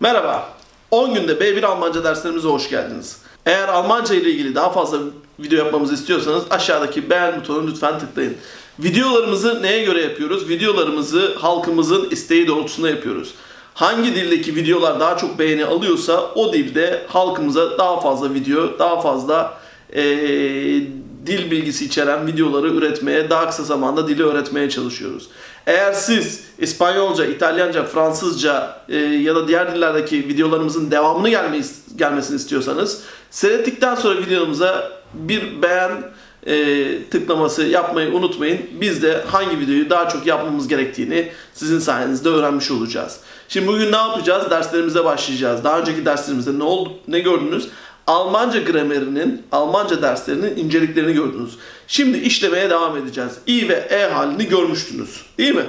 Merhaba. 10 günde B1 Almanca derslerimize hoş geldiniz. Eğer Almanca ile ilgili daha fazla video yapmamızı istiyorsanız aşağıdaki beğen butonuna lütfen tıklayın. Videolarımızı neye göre yapıyoruz? Videolarımızı halkımızın isteği doğrultusunda yapıyoruz. Hangi dildeki videolar daha çok beğeni alıyorsa o dilde halkımıza daha fazla video, daha fazla eee, dil bilgisi içeren videoları üretmeye, daha kısa zamanda dili öğretmeye çalışıyoruz. Eğer siz İspanyolca, İtalyanca, Fransızca e, ya da diğer dillerdeki videolarımızın devamını gelmeyi, gelmesini istiyorsanız seyrettikten sonra videomuza bir beğen e, tıklaması yapmayı unutmayın. Biz de hangi videoyu daha çok yapmamız gerektiğini sizin sayenizde öğrenmiş olacağız. Şimdi bugün ne yapacağız? Derslerimize başlayacağız. Daha önceki derslerimizde ne oldu, ne gördünüz? Almanca gramerinin, Almanca derslerinin inceliklerini gördünüz. Şimdi işlemeye devam edeceğiz. İ ve E halini görmüştünüz. Değil mi?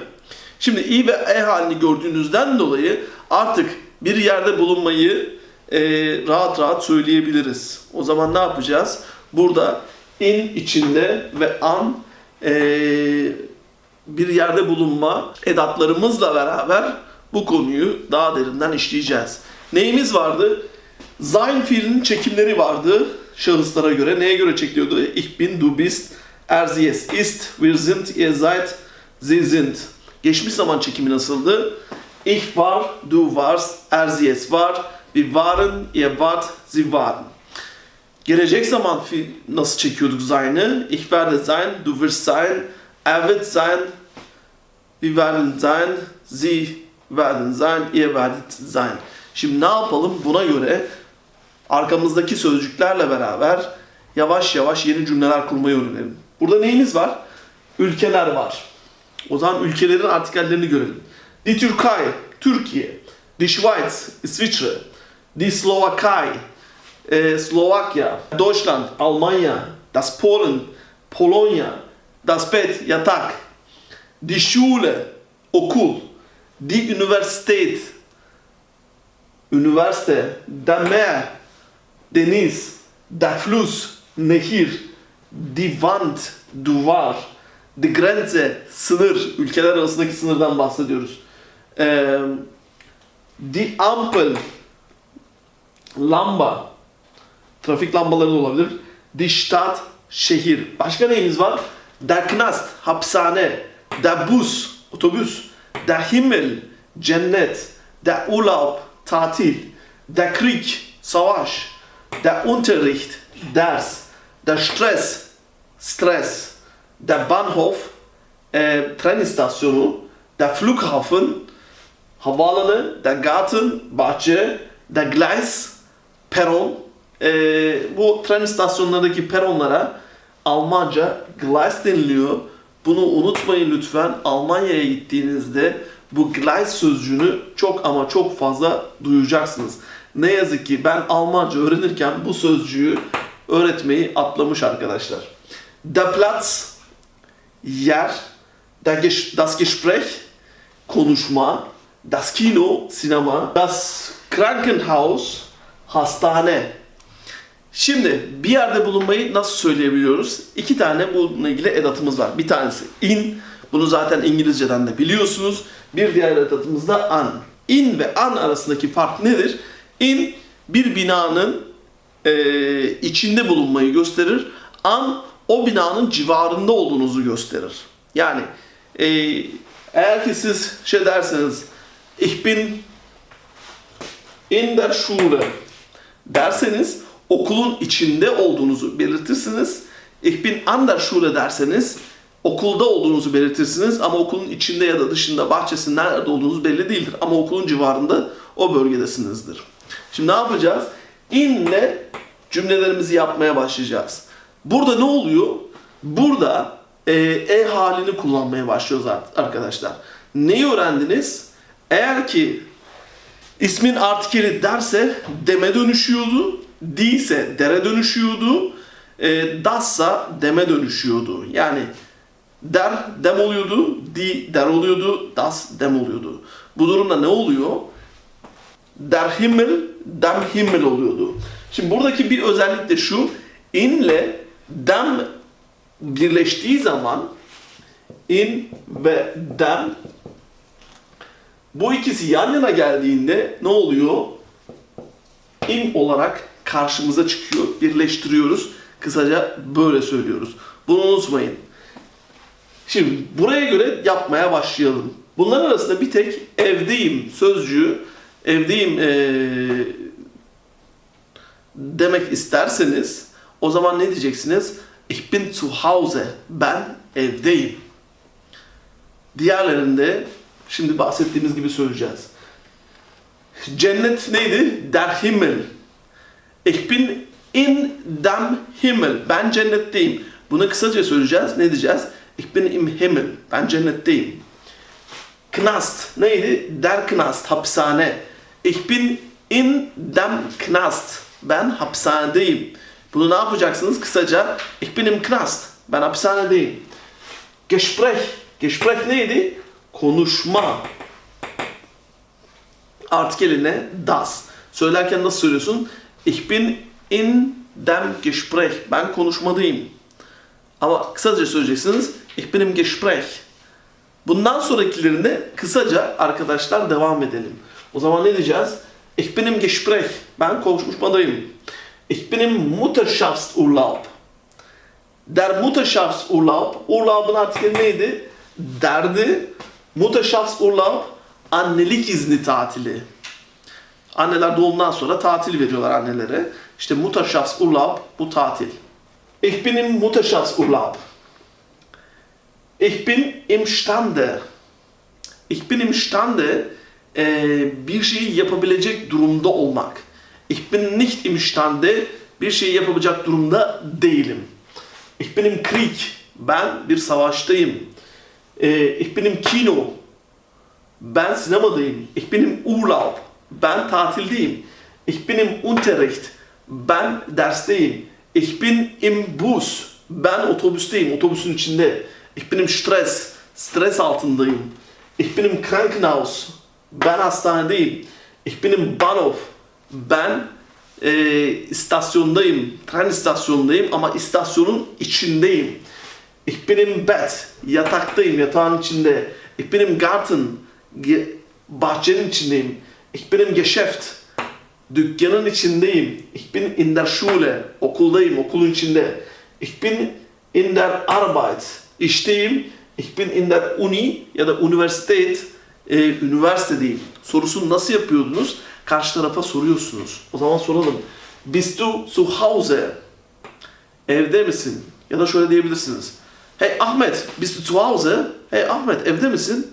Şimdi İ ve E halini gördüğünüzden dolayı artık bir yerde bulunmayı e, rahat rahat söyleyebiliriz. O zaman ne yapacağız? Burada in içinde ve an e, bir yerde bulunma edatlarımızla beraber bu konuyu daha derinden işleyeceğiz. Neyimiz vardı? Sein fiilinin çekimleri vardı şahıslara göre. Neye göre çekiliyordu? Ich bin, du bist, er, sie, es ist, wir sind, ihr seid, sie sind. Geçmiş zaman çekimi nasıldı? Ich war, du warst, er, sie, es war, wir waren, ihr wart, sie waren. Gelecek zaman nasıl çekiyorduk sein'ı? Ich werde sein, du wirst sein, er wird sein, wir werden sein, sie werden sein, ihr werdet sein. Şimdi ne yapalım? Buna göre arkamızdaki sözcüklerle beraber yavaş yavaş yeni cümleler kurmayı öğrenelim. Burada neyimiz var? Ülkeler var. O zaman ülkelerin artikellerini görelim. Die Türkei, Türkiye. Die Schweiz, İsviçre. Die Slowakei, e, Slovakya. Deutschland, Almanya. Das Polen, Polonya. Das Bett, yatak. Die Schule, okul. Die Universität, üniversite. Der Meer, deniz. Der Fluss, nehir. Die Wand, duvar. Die Grenze, sınır. Ülkeler arasındaki sınırdan bahsediyoruz. Eee Die Ampel, lamba. Trafik lambaları da olabilir. Die Stadt, şehir. Başka neyimiz var? Der Knast, hapishane. Der Bus, otobüs. Der Himmel, cennet. Der Urlaub, tatil. Der Krieg, savaş. Der Unterricht, ders. Der Stress, stres. Der Bahnhof, e, tren istasyonu. Der Flughafen, havaalanı, der Garten, bahçe. Der Gleis, peron. E, bu tren istasyonlarındaki peronlara Almanca Gleis deniliyor. Bunu unutmayın lütfen. Almanya'ya gittiğinizde bu Gleis sözcüğünü çok ama çok fazla duyacaksınız. Ne yazık ki ben Almanca öğrenirken bu sözcüğü öğretmeyi atlamış arkadaşlar. Der Platz, yer, das Gespräch, konuşma, das Kino, sinema, das Krankenhaus, hastane. Şimdi bir yerde bulunmayı nasıl söyleyebiliyoruz? İki tane bununla ilgili edatımız var. Bir tanesi in. Bunu zaten İngilizceden de biliyorsunuz. Bir diğer edatımız da an. In ve an arasındaki fark nedir? In bir binanın e, içinde bulunmayı gösterir. An o binanın civarında olduğunuzu gösterir. Yani e, eğer ki siz şey derseniz Ich bin in der Schule derseniz okulun içinde olduğunuzu belirtirsiniz. Ich bin an der Schule derseniz okulda olduğunuzu belirtirsiniz ama okulun içinde ya da dışında bahçesinde nerede olduğunuz belli değildir. Ama okulun civarında o bölgedesinizdir. Şimdi ne yapacağız? İnle cümlelerimizi yapmaya başlayacağız. Burada ne oluyor? Burada e, e halini kullanmaya başlıyoruz arkadaşlar. Neyi öğrendiniz? Eğer ki İsmin artikeli derse deme dönüşüyordu. Değilse dere dönüşüyordu. E, dassa deme dönüşüyordu. Yani der dem oluyordu. Di der oluyordu. Das dem oluyordu. Bu durumda ne oluyor? Der Himmel dem Himmel oluyordu. Şimdi buradaki bir özellik de şu. inle dem birleştiği zaman in ve dem Bu ikisi yan yana geldiğinde ne oluyor? im olarak karşımıza çıkıyor. Birleştiriyoruz. Kısaca böyle söylüyoruz. Bunu unutmayın. Şimdi buraya göre yapmaya başlayalım. Bunların arasında bir tek evdeyim sözcüğü, evdeyim eee, demek isterseniz o zaman ne diyeceksiniz? Ich bin zu Hause. Ben evdeyim. Diğerlerinde şimdi bahsettiğimiz gibi söyleyeceğiz. Cennet neydi? Der Himmel. Ich bin in dem Himmel. Ben cennetteyim. Bunu kısaca söyleyeceğiz. Ne diyeceğiz? Ich bin im Himmel. Ben cennetteyim. Knast neydi? Der Knast. Hapishane. Ich bin in dem Knast. Ben hapishanedeyim. Bunu ne yapacaksınız? Kısaca ich bin im Knast. Ben hapishanedeyim. Gespräch. Gespräch neydi? Konuşma. Artikel ne? Das. Söylerken nasıl söylüyorsun? Ich bin in dem Gespräch. Ben konuşmadayım. Ama kısaca söyleyeceksiniz. Ich bin im Gespräch. Bundan sonrakilerinde kısaca arkadaşlar devam edelim. O zaman ne diyeceğiz? Ich bin im Gespräch. Ben konuşmadayım. Ich bin im Mutterschaftsurlaub. Der Mutterschaftsurlaub. Urlaub'un artikeli neydi? Derdi. Mutterschaftsurlaub annelik izni tatili. Anneler doğumdan sonra tatil veriyorlar annelere. İşte Mutterschaftsurlaub bu tatil. Ich bin im Mutterschaftsurlaub. Ich bin imstande. Ich bin imstande eee, bir şeyi yapabilecek durumda olmak. Ich bin nicht imstande bir şeyi yapabilecek durumda değilim. Ich bin im Krieg. Ben bir savaştayım. Eee, ich bin im Kino. Ben sinemadayım. Ich bin im Urlaub. Ben tatildeyim. Ich bin im Unterricht. Ben dersteyim. Ich bin im Bus. Ben otobüsteyim. Otobüsün içinde. Ich bin im Stress. Stres altındayım. Ich bin im Krankenhaus. Ben hastanedeyim. Ich bin im Bahnhof. Ben e, istasyondayım. Tren istasyonundayım ama istasyonun içindeyim. Ich bin im Bett. Yataktayım. Yatağın içinde. Ich bin im Garten. Ge- bahçenin içindeyim. Ich bin im Geschäft. Dükkanın içindeyim. Ich bin in der Schule. Okuldayım, okulun içinde. Ich bin in der Arbeit. İşteyim. Ich bin in der Uni ya da Universität. E, üniversitedeyim. Sorusunu nasıl yapıyordunuz? Karşı tarafa soruyorsunuz. O zaman soralım. Bist du zu Hause? Evde misin? Ya da şöyle diyebilirsiniz. Hey Ahmet, bist du zu Hause? Hey Ahmet, evde misin?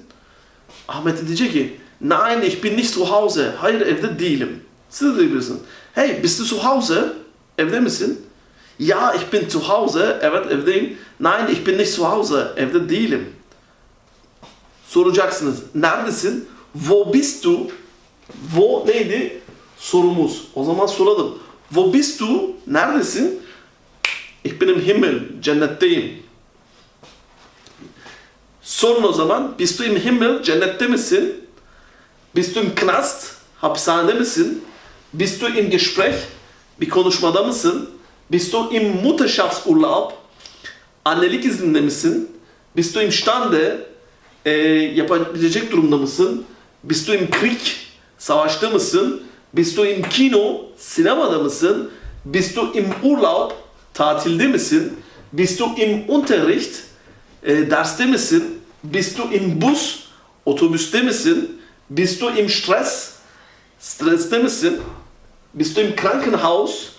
Ahmet diyecek ki Nein, ich bin nicht zu Hause. Hayır evde değilim. Siz de diyebilirsiniz. Hey, bist du zu Hause? Evde misin? Ja, ich bin zu Hause. Evet evdeyim. Nein, ich bin nicht zu Hause. Evde değilim. Soracaksınız. Neredesin? Wo bist du? Wo neydi? Sorumuz. O zaman soralım. Wo bist du? Neredesin? Ich bin im Himmel. Cennetteyim. Sorun o zaman. Bist du im Himmel? Cennette misin? Bist du im Knast? Hapishanede misin? Bist du im Gespräch? Bir konuşmada mısın? Bist du im Mutterschaftsurlaub? Annelik izninde misin? Bist du imstande? Ee, yapabilecek durumda mısın? Bist du im Krieg? Savaşta mısın? Bist du im Kino? Sinemada mısın? Bist du im Urlaub? Tatilde misin? Bist du im Unterricht? E, derste misin? Bist du im Bus? Otobüste misin? Bist du im Stress? Streste misin? Bist du im Krankenhaus?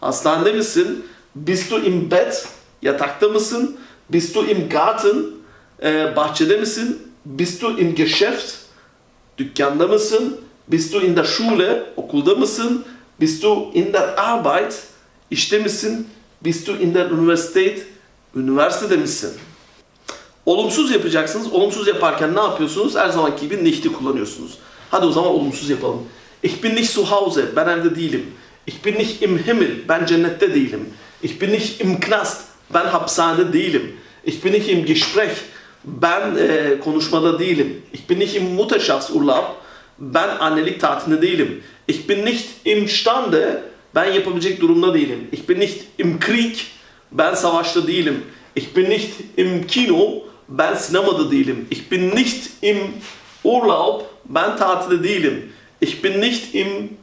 Hastanede misin? Bist du im Bett? Yatakta mısın? Bist du im Garten? E, bahçede misin? Bist du im Geschäft? Dükkanda mısın? Bist du in der Schule? Okulda mısın? Bist du in der Arbeit? İşte misin? Bist du in der Universität? Üniversitede misin? Olumsuz yapacaksınız. Olumsuz yaparken ne yapıyorsunuz? Her zamanki gibi nicht'i kullanıyorsunuz. Hadi o zaman olumsuz yapalım. Ich bin nicht zu Hause. Ben evde değilim. Ich bin nicht im Himmel. Ben cennette değilim. Ich bin nicht im Knast. Ben hapishanede değilim. Ich bin nicht im Gespräch. Ben e, konuşmada değilim. Ich bin nicht im Mutterschaftsurlaub. Ben annelik tatilinde değilim. Ich bin nicht imstande. Ben yapabilecek durumda değilim. Ich bin nicht im Krieg. Ben savaşta değilim. Ich bin nicht im Kino. Ben sinemada değilim. Ich bin nicht im Urlaub, ben tatilde değilim. Ich bin nicht im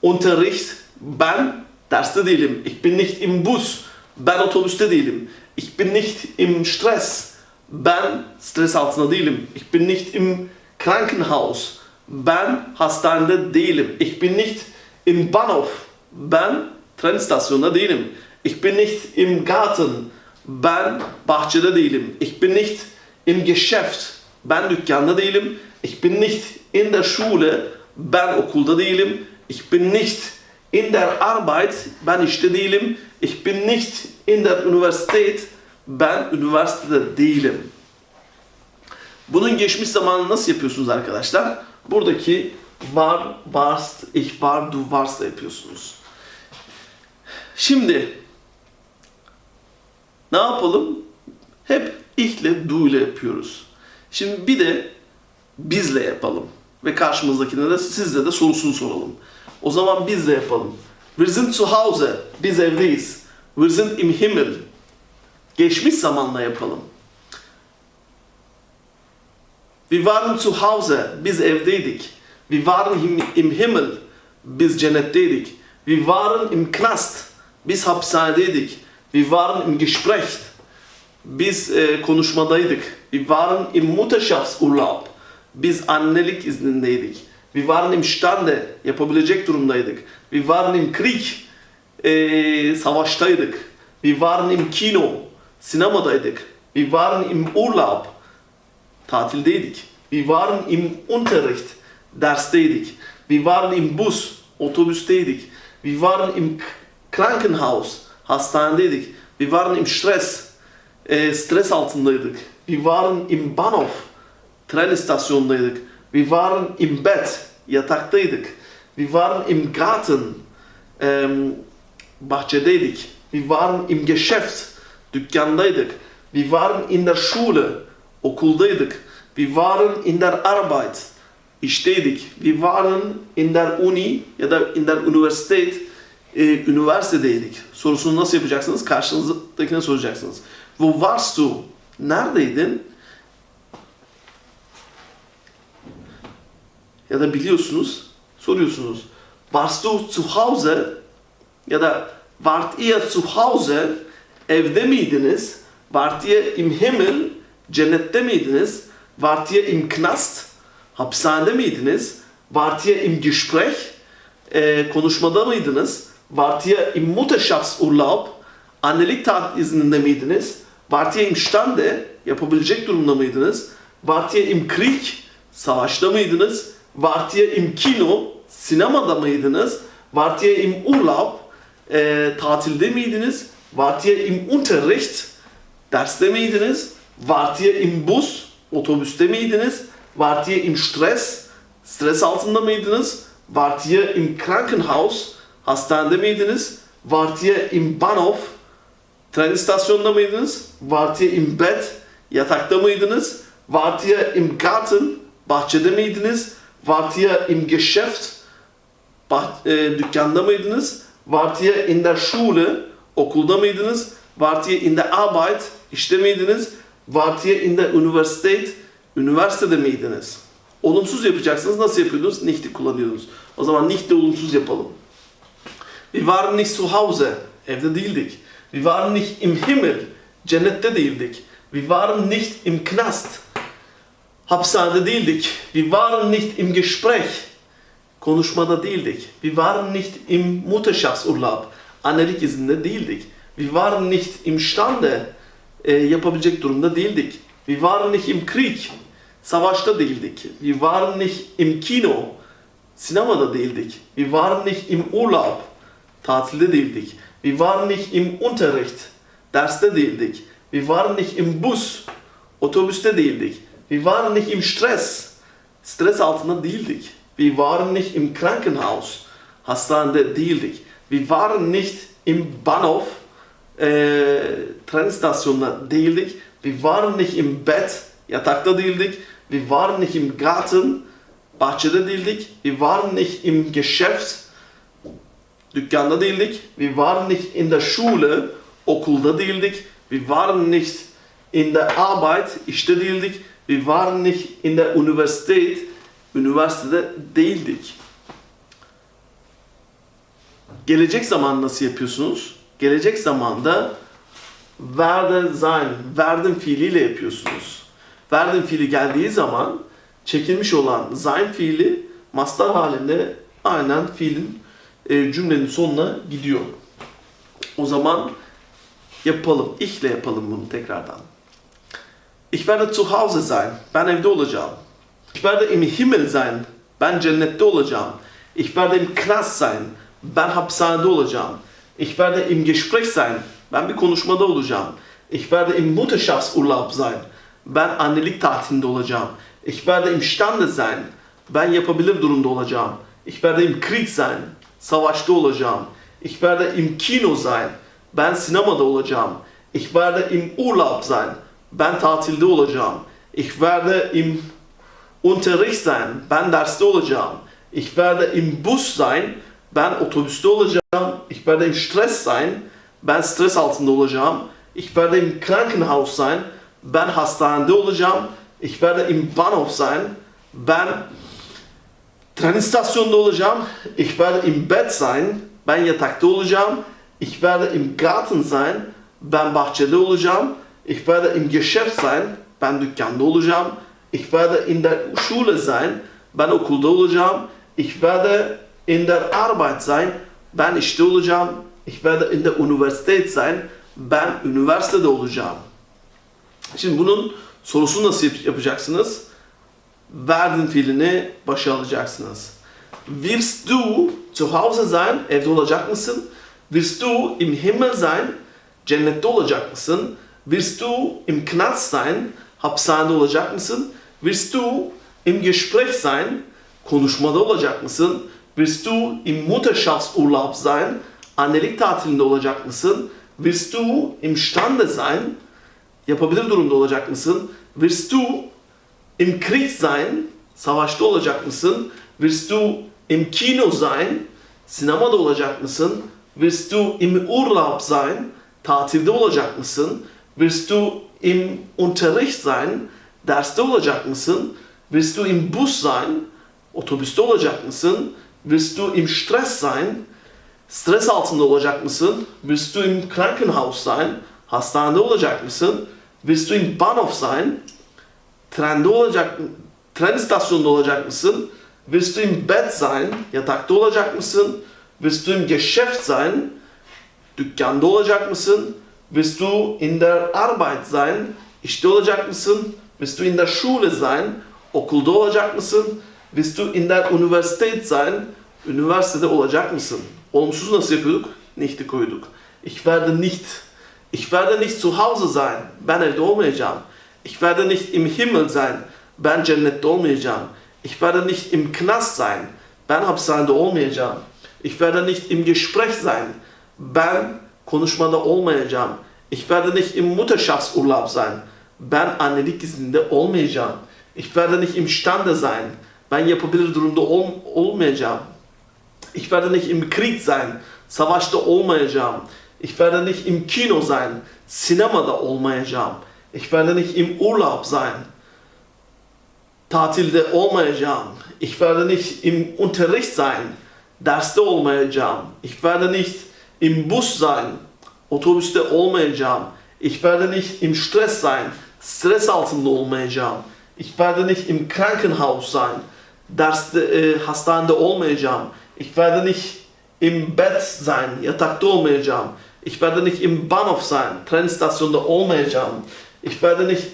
Unterricht, ben derste değilim. Ich bin nicht im Bus, ben otobüste değilim. Ich bin nicht im Stress, ben stres altında değilim. Ich bin nicht im Krankenhaus, ben hastanede değilim. Ich bin nicht im Bahnhof, ben tren istasyonunda değilim. Ich bin nicht im Garten, ben bahçede değilim. Ich bin nicht im Geschäft, ben dükkanda değilim. Ich bin nicht in der Schule, ben okulda değilim. Ich bin nicht in der Arbeit, ben işte değilim. Ich bin nicht in der Universität, ben üniversitede değilim. Bunun geçmiş zamanını nasıl yapıyorsunuz arkadaşlar? Buradaki var, warst, ich war, du warst yapıyorsunuz. Şimdi ne yapalım? Hep ich ile du ile yapıyoruz. Şimdi bir de bizle yapalım. Ve karşımızdakine de sizle de sorusunu soralım. O zaman bizle yapalım. Wir sind zu Hause. Biz evdeyiz. Wir sind im Himmel. Geçmiş zamanla yapalım. Wir waren zu Hause. Biz evdeydik. Wir waren im Himmel. Biz cennetteydik. Wir waren im Knast. Biz hapishanedeydik. Wir waren im Gespräch. Biz e, konuşmadaydık. Wir waren im Mutterschaftsurlaub. Biz annelik iznindeydik. Wir waren im Stande. Yapabilecek durumdaydık. Wir waren im Krieg. E, savaştaydık. Wir waren im Kino. Sinemadaydık. Wir waren im Urlaub. Tatildeydik. Wir waren im Unterricht. Dersteydik. Wir waren im Bus. Otobüsteydik. Wir waren im Krankenhaus. Hastanedeydik. Wir waren im Stress. e, stres altındaydık. Wir waren im Bahnhof. Tren istasyonundaydık. Wir waren im Bett. Yataktaydık. Wir waren im Garten. em, bahçedeydik. Wir waren im Geschäft. Dükkandaydık. Wir waren in der Schule. Okuldaydık. Wir waren in der Arbeit. İşteydik. Wir waren in der Uni ya da in der Universität. e, üniversitedeydik. Sorusunu nasıl yapacaksınız? Karşınızdakine soracaksınız. Wo warst du? Neredeydin? Ya da biliyorsunuz, soruyorsunuz. Warst du zu Hause? Ya da wart ihr zu Hause? Evde miydiniz? Wart ihr im Himmel? Cennette miydiniz? Wart ihr im Knast? Hapishanede miydiniz? Wart ihr im Gespräch? Ee, konuşmada mıydınız? Wart ihr im Mutterschaftsurlaub? Annelik tatil izninde miydiniz? Wart ihr im Stande? Yapabilecek durumda mıydınız? Wart ihr im Krieg? Savaşta mıydınız? Wart ihr im Kino? Sinemada mıydınız? Wart ihr im Urlaub? Ee, tatilde miydiniz? Wart ihr im Unterricht? Derste miydiniz? Wart ihr im Bus? Otobüste miydiniz? Wart ihr im Stress? Stres altında mıydınız? Wart ihr im Krankenhaus? Hastanede miydiniz? Wart ihr im Bahnhof? Tren istasyonunda mıydınız? Wart ihr im Bett? Yatakta mıydınız? Wart ihr im Garten? Bahçede miydiniz? Wart ihr im Geschäft? E, dükkanda mıydınız? Wart ihr in der Schule? Okulda mıydınız? Wart ihr in der Arbeit? İşte miydiniz? Wart ihr in der Universität? Üniversitede miydiniz? Olumsuz yapacaksınız. Nasıl yapıyordunuz? Nicht'i kullanıyordunuz. O zaman nicht'le olumsuz yapalım. Wir waren nicht zu Hause. Evde değildik. Wir waren nicht im Himmel. Cennette değildik. Wir waren nicht im Knast. Hapishanede değildik. Wir waren nicht im Gespräch. Konuşmada değildik. Wir waren nicht im Mutterschaftsurlaub. Annelik izninde değildik. Wir waren nicht im Stande. e, yapabilecek durumda değildik. Wir waren nicht im Krieg. Savaşta değildik. Wir waren nicht im Kino. Sinemada değildik. Wir waren nicht im Urlaub. Tatilde değildik. Wir waren nicht im Unterricht. Derste değildik. Wir waren nicht im Bus. Otobüste değildik. Wir waren nicht im Stress. Stres altında değildik. Wir waren nicht im Krankenhaus. Hastanede değildik. Wir waren nicht im Bahnhof. Eee tren istasyonunda değildik. Wir waren nicht im Bett. Yatakta değildik. Wir waren nicht im Garten. Bahçede değildik. Wir waren nicht im Geschäft. Dükkanda değildik. Wir waren nicht in der Schule. Okulda değildik. Wir waren nicht in der Arbeit. İşte değildik. Wir waren nicht in der Universität. Üniversitede değildik. Gelecek zaman nasıl yapıyorsunuz? Gelecek zamanda werde sein, werden fiiliyle yapıyorsunuz. Werden fiili geldiği zaman çekilmiş olan sein fiili mastar halinde aynen fiilin e, cümlenin sonuna gidiyor. O zaman yapalım. Ich ile yapalım bunu tekrardan. Ich werde zu Hause sein. Ben evde olacağım. Ich werde im Himmel sein. Ben cennette olacağım. Ich werde im Knast sein. Ben hapishanede olacağım. Ich werde im Gespräch sein. Ben bir konuşmada olacağım. Ich werde im Mutterschaftsurlaub sein. Ben annelik tatilinde olacağım. Ich werde imstande sein. Ben yapabilir durumda olacağım. Ich werde im Krieg sein. Savaşta olacağım. Ich werde im Kino sein. Ben sinemada olacağım. Ich werde im Urlaub sein. Ben tatilde olacağım. Ich werde im Unterricht sein. Ben derste olacağım. Ich werde im Bus sein. Ben otobüste olacağım. Ich werde im Stress sein. Ben stres altında olacağım. Ich werde im Krankenhaus sein. Ben hastanede olacağım. Ich werde im Bahnhof sein. Ben tren istasyonunda olacağım. Ich werde im Bett sein. Ben yatakta olacağım. Ich werde im Garten sein. Ben bahçede olacağım. Ich werde im Geschäft sein. Ben dükkanda olacağım. Ich werde in der Schule sein. Ben okulda olacağım. Ich werde in der Arbeit sein. Ben işte olacağım. Ich werde in der Universität sein. Ben üniversitede olacağım. Şimdi bunun sorusunu nasıl yap- yapacaksınız? Werden fiilini başa alacaksınız. Wirst du zu Hause sein? Evde olacak mısın? Wirst du im Himmel sein? Cennette olacak mısın? Wirst du im Knast sein? Hapishanede olacak mısın? Wirst du im Gespräch sein? Konuşmada olacak mısın? Wirst du im Mutterschaftsurlaub sein? Annelik tatilinde olacak mısın? Wirst du imstande sein? Yapabilir durumda olacak mısın? Wirst du im Krieg sein? Savaşta olacak mısın? Wirst du im Kino sein? Sinemada olacak mısın? Wirst du im Urlaub sein? Tatilde olacak mısın? Wirst du im Unterricht sein? Derste olacak mısın? Wirst du im Bus sein? Otobüste olacak mısın? Wirst du im Stress sein? Stres altında olacak mısın? Wirst du im Krankenhaus sein? Hastanede olacak mısın? Wirst du im Bahnhof sein? Trende olacak Tren istasyonunda olacak mısın? Wirst du im Bett sein? Yatakta olacak mısın? Wirst du im Geschäft sein? Dükkanda olacak mısın? Wirst du in der Arbeit sein? İşte olacak mısın? Wirst du in der Schule sein? Okulda olacak mısın? Wirst du in der Universität sein? Üniversitede olacak mısın? Olumsuz nasıl yapıyorduk? Nicht'i koyduk. Ich werde nicht. Ich werde nicht zu Hause sein. Ben evde olmayacağım. Ich werde nicht im Himmel sein. Ben cennette olmayacağım. Ich werde nicht im Knast sein. Ben hapishanede olmayacağım. Ich werde nicht im Gespräch sein. Ben konuşmada olmayacağım. Ich werde nicht im Mutterschaftsurlaub sein. Ben annelik izninde olmayacağım. Ich werde nicht imstande sein. Ben yapabilir durumda ol- olmayacağım. Ich werde nicht im Krieg sein. Savaşta olmayacağım. Ich werde nicht im Kino sein. Sinemada olmayacağım. Ich werde nicht im Urlaub sein. Tatilde olmayacağım. Ich werde nicht im Unterricht sein. Derste olmayacağım. Ich werde nicht im Bus sein. Otobüste olmayacağım. Ich werde nicht im Stress sein. Stres altında olmayacağım. Ich werde nicht im Krankenhaus sein. Derste, e, hastanede olmayacağım. Ich werde nicht im Bett sein. Yatakta olmayacağım. Ich werde nicht im Bahnhof sein. Tren istasyonunda olmayacağım. Ich werde nicht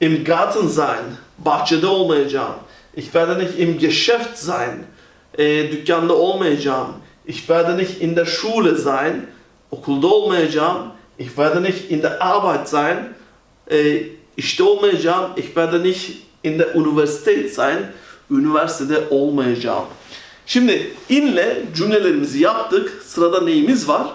im Garten sein. Bahçede olmayacağım. Ich werde nicht im Geschäft sein. E, dükkanda olmayacağım. Ich werde nicht in der Schule sein. Okulda olmayacağım. Ich werde nicht in der Arbeit sein. E, işte olmayacağım. Ich werde nicht in der Universität sein. Üniversitede olmayacağım. Şimdi inle cümlelerimizi yaptık. Sırada neyimiz var?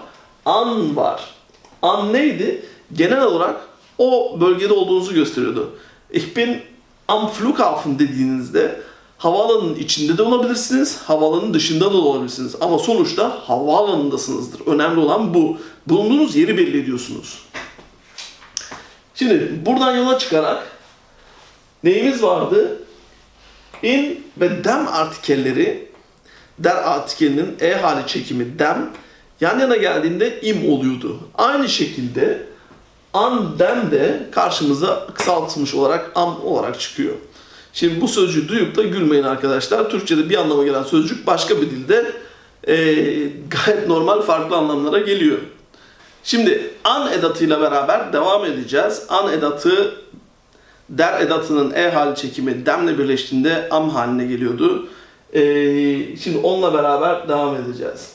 An var. An neydi? Genel olarak o bölgede olduğunuzu gösteriyordu. Ich bin am Flughafen dediğinizde havaalanının içinde de olabilirsiniz, havaalanının dışında da olabilirsiniz. Ama sonuçta havaalanındasınızdır. Önemli olan bu. Bulunduğunuz yeri belli ediyorsunuz. Şimdi buradan yola çıkarak neyimiz vardı? In ve dem artikelleri der artikelinin e hali çekimi dem yan yana geldiğinde im oluyordu. Aynı şekilde an dem de karşımıza kısaltılmış olarak am olarak çıkıyor. Şimdi bu sözcüğü duyup da gülmeyin arkadaşlar. Türkçe'de bir anlama gelen sözcük başka bir dilde e, gayet normal farklı anlamlara geliyor. Şimdi an edatıyla beraber devam edeceğiz. An edatı der edatının e hali çekimi demle birleştiğinde am haline geliyordu. Ee, şimdi onunla beraber devam edeceğiz.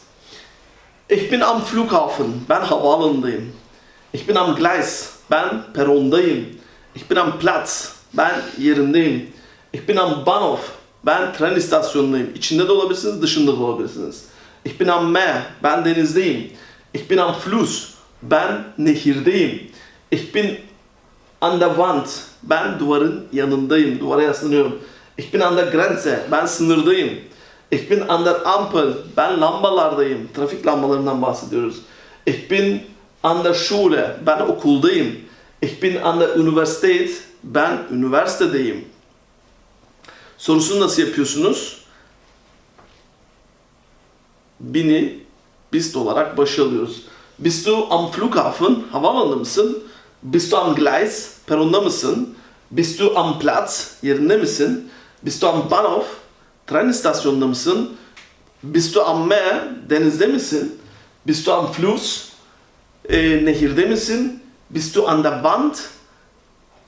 Ich bin am Flughafen. Ben havaalanındayım. Ich bin am Gleis. Ben perondayım. Ich bin am Platz. Ben yerindeyim. Ich bin am Bahnhof. Ben tren istasyonundayım. İçinde de olabilirsiniz, dışında da olabilirsiniz. Ich bin am Meer. Ben denizdeyim. Ich bin am Fluss. Ben nehirdeyim. Ich bin an der Wand. Ben duvarın yanındayım. Duvara yaslanıyorum. Ich bin an der Grenze. Ben sınırdayım. Ich bin an der Ampel. Ben lambalardayım. Trafik lambalarından bahsediyoruz. Ich bin an der Schule. Ben okuldayım. Ich bin an der Universität. Ben üniversitedeyim. Sorusunu nasıl yapıyorsunuz? Bini bist olarak başa alıyoruz. Bist du am Flughafen? Havaalanında mısın? Bist du am Gleis? Peronda mısın? Bist du am Platz? Yerinde misin? Bist du am Bahnhof? Tren istasyonunda mısın? Bist du am Meer? Denizde misin? Bist du am Fluss? E, nehirde misin? Bist du an der Wand?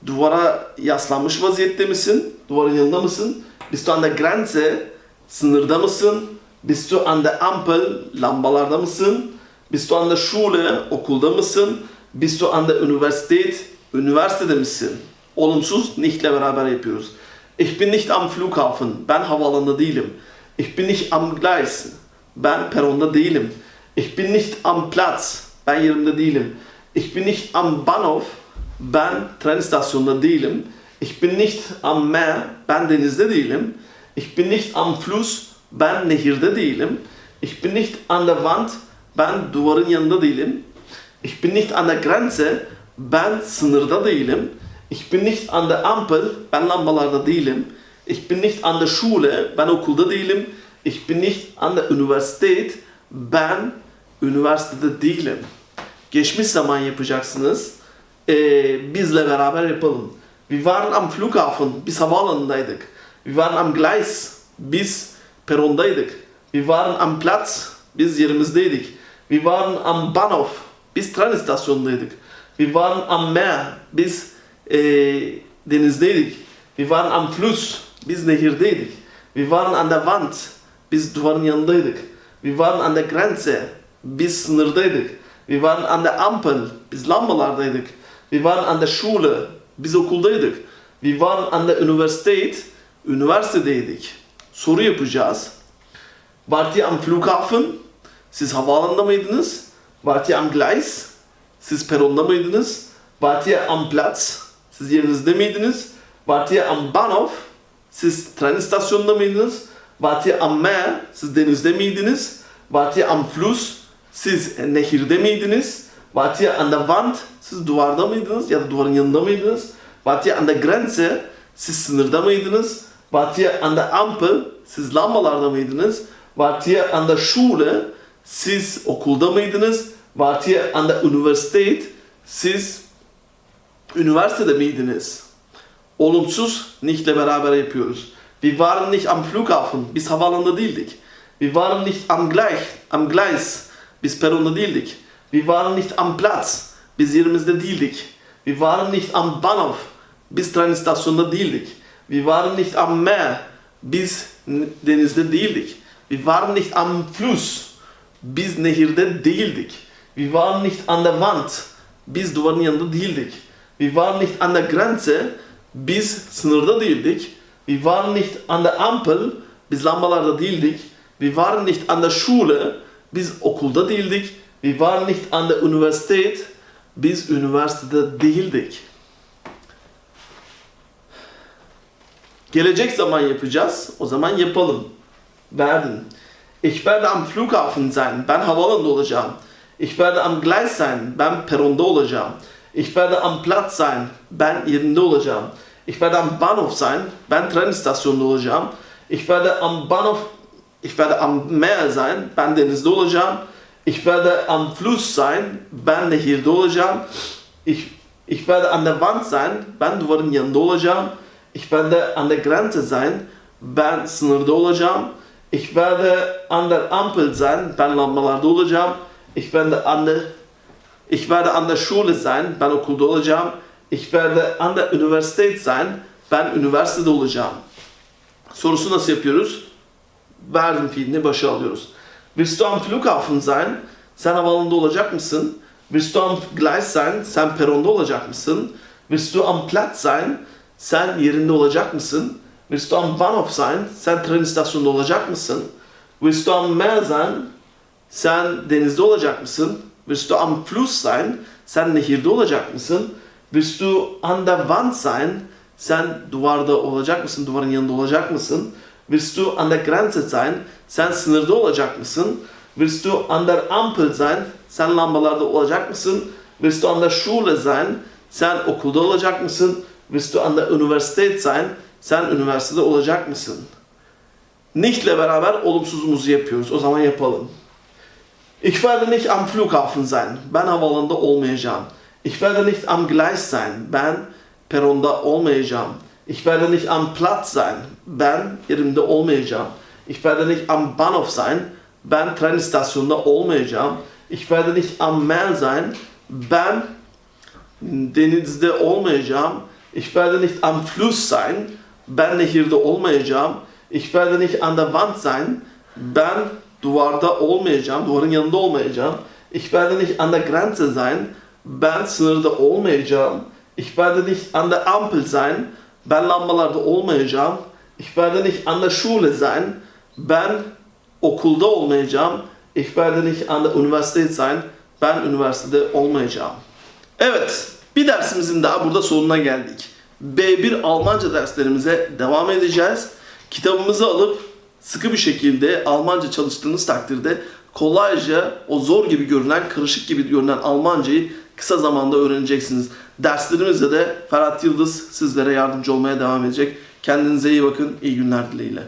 Duvara yaslanmış vaziyette misin? Duvarın yanında mısın? Bist du an der Grenze? Sınırda mısın? Bist du an der Ampel? Lambalarda mısın? Bist du an der Schule? Okulda mısın? Bist du an der Universität? Üniversitede misin? Olumsuz nichtle beraber yapıyoruz. Ich bin nicht am Flughafen. Ben havaalanında değilim. Ich bin nicht am Gleis. Ben peronda değilim. Ich bin nicht am Platz. Ben yerimde değilim. Ich bin nicht am Bahnhof. Ben tren istasyonunda değilim. Ich bin nicht am Meer. Ben denizde değilim. Ich bin nicht am Fluss. Ben nehirde değilim. Ich bin nicht an der Wand. Ben duvarın yanında değilim. Ich bin nicht an der Grenze. Ben sınırda değilim. Ich bin nicht an der Ampel. Ben lambalarda değilim. Ich bin nicht an der Schule. Ben okulda değilim. Ich bin nicht an der Universität. Ben üniversitede değilim. Geçmiş zaman yapacaksınız. Ee, bizle beraber yapalım. Wir waren am Flughafen. Biz havaalanındaydık. Wir waren am Gleis. Biz perondaydık. Wir waren am Platz. Biz yerimizdeydik. Wir waren am Bahnhof. Biz tren istasyonundaydık. Wir waren am Meer. Biz e, denizdeydik. Wir waren am Fluss. Biz nehirdeydik. Wir waren an der Wand. Biz duvarın yanındaydık. Wir waren an der Grenze. Biz sınırdaydık. Wir waren an der Ampel. Biz lambalardaydık. Wir waren an der Schule. Biz okuldaydık. Wir waren an der Universität. Üniversitedeydik. Soru yapacağız. Wart ihr am Flughafen? Siz havaalanında mıydınız? Wart ihr am Gleis? Siz peronda mıydınız? Wart ihr am Platz? Siz yerinizde miydiniz? Wart ihr am Bahnhof? Siz tren istasyonunda mıydınız? Wart ihr am Meer? Siz denizde miydiniz? Wart ihr am Fluss? Siz nehirde miydiniz? Wart ihr an der Wand? Siz duvarda mıydınız ya da duvarın yanında mıydınız? Wart ihr an der Grenze? Siz sınırda mıydınız? Wart ihr an der Ampel? Siz lambalarda mıydınız? Wart ihr an der Schule? Siz okulda mıydınız? Wart ihr an der Universität? Siz üniversitede miydiniz? Olumsuz nichtle beraber yapıyoruz. Wir waren nicht am Flughafen. Biz havaalanında değildik. Wir waren nicht am Gleis. Am Gleis. Biz peronda değildik. Wir waren nicht am Platz. Biz yerimizde değildik. Wir waren nicht am Bahnhof. Biz tren istasyonunda değildik. Wir waren nicht am Meer. Biz denizde değildik. Wir waren nicht am Fluss. Biz nehirde değildik. Wir waren nicht an der Wand. Biz duvarın yanında değildik. Wir waren nicht an der Grenze. Biz sınırda değildik. Wir waren nicht an der Ampel. Biz lambalarda değildik. Wir waren nicht an der Schule. Biz okulda değildik. Wir waren nicht an der Universität. Biz üniversitede değildik. Gelecek zaman yapacağız. O zaman yapalım. Verdin. Ich werde am Flughafen sein. Ben havaalanında olacağım. Ich werde am Gleis sein. Ben peronda olacağım. Ich werde am Platz sein. Ben yerinde olacağım. Ich werde am Bahnhof sein. Ben tren istasyonunda olacağım. Ich werde am Bahnhof Ich werde am Meer sein. Ben denizde olacağım. Ich werde am Fluss sein. Ben nehirde olacağım. Ich, ich werde an der Wand sein. Ben duvarın yanında olacağım. Ich werde an der Grenze sein. Ben sınırda olacağım. Ich werde an der Ampel sein. Ben lambalarda olacağım. Ich werde an der Ich werde an der Schule sein. Ben okulda olacağım. Ich werde an der Universität sein. Ben üniversitede olacağım. Sorusu nasıl yapıyoruz? Verdim fiilini başa alıyoruz. Willst du am Flughafen sein? Sen havaalanında olacak mısın? Willst du am Gleis sein? Sen peronda olacak mısın? Willst du am Platz sein? Sen yerinde olacak mısın? Willst du am Bahnhof sein? Sen tren istasyonunda olacak mısın? Willst du am Meer sein? Sen denizde olacak mısın? Willst du am Fluss sein? Sen nehirde olacak mısın? Willst du an der Wand sein? Sen duvarda olacak mısın? Duvarın yanında olacak mısın? Willst du an der Grenze sein? Sen sınırda olacak mısın? Willst du an der Ampel sein? Sen lambalarda olacak mısın? Willst du an der Schule sein? Sen okulda olacak mısın? Willst du an der Universität sein? Sen üniversitede olacak mısın? Nichtle beraber olumsuzumuzu yapıyoruz. O zaman yapalım. Ich werde nicht am Flughafen sein. Ben havaalanında olmayacağım. Ich werde nicht am Gleis sein. Ben peronda olmayacağım. Ich werde nicht am Platz sein. Ben yerimde olmayacağım. Ich werde nicht am Bahnhof sein. Ben tren istasyonunda olmayacağım. Ich werde nicht am Meer sein. Ben denizde olmayacağım. Ich werde nicht am Fluss sein. Ben nehirde olmayacağım. Ich werde nicht an der Wand sein. Ben duvarda olmayacağım. Duvarın yanında olmayacağım. Ich werde nicht an der Grenze sein. Ben sınırda olmayacağım. Ich werde nicht an der Ampel sein. Ben lambalarda olmayacağım. Ich werde nicht an der Schule sein. Ben okulda olmayacağım. Ich werde nicht an der Universität sein. Ben üniversitede olmayacağım. Evet, bir dersimizin daha burada sonuna geldik. B1 Almanca derslerimize devam edeceğiz. Kitabımızı alıp sıkı bir şekilde Almanca çalıştığınız takdirde kolayca o zor gibi görünen, karışık gibi görünen Almancayı kısa zamanda öğreneceksiniz. Derslerimizde de Ferhat Yıldız sizlere yardımcı olmaya devam edecek. Kendinize iyi bakın, iyi günler dileğiyle.